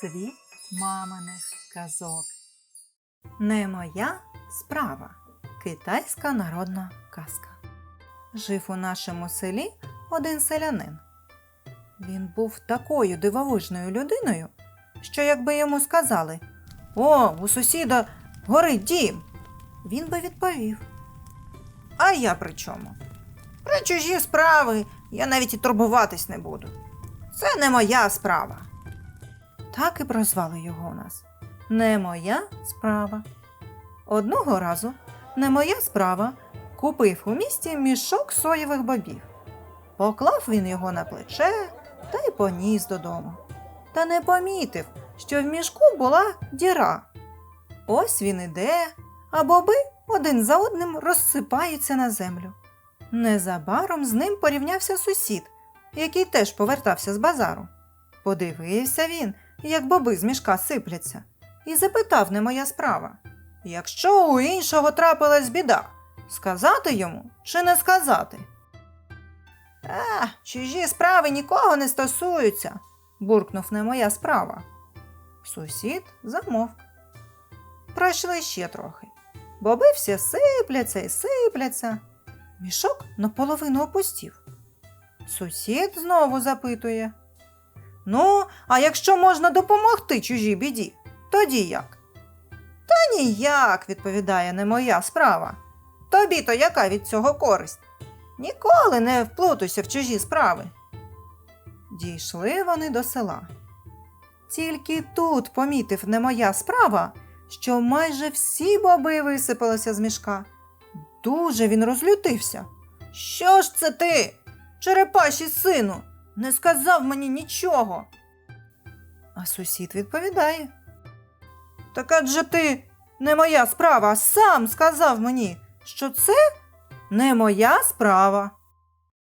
світ маминих казок. Не моя справа. Китайська народна казка. Жив у нашому селі один селянин. Він був такою дивовижною людиною, що якби йому сказали О, у сусіда горить дім, він би відповів. А я при чому? Про чужі справи я навіть і турбуватись не буду. Це не моя справа. Так і прозвали його у нас. Не моя справа. Одного разу не моя справа купив у місті мішок соєвих бобів. Поклав він його на плече та й поніс додому. Та не помітив, що в мішку була діра. Ось він іде, а боби один за одним розсипаються на землю. Незабаром з ним порівнявся сусід, який теж повертався з базару. Подивився він, як боби з мішка сипляться, і запитав не моя справа. Якщо у іншого трапилась біда, сказати йому чи не сказати? А, чужі справи нікого не стосуються, буркнув не моя справа. Сусід замовк. Пройшли ще трохи. Боби всі сипляться і сипляться. Мішок наполовину опустів. Сусід знову запитує. Ну, а якщо можна допомогти чужій біді, тоді як? Та ніяк, відповідає не моя справа. Тобі то яка від цього користь? Ніколи не вплутуйся в чужі справи. Дійшли вони до села. Тільки тут помітив не моя справа, що майже всі боби висипалися з мішка. Дуже він розлютився. Що ж це ти, черепаші сину, не сказав мені нічого. А сусід відповідає. Так адже ти не моя справа, сам сказав мені, що це не моя справа.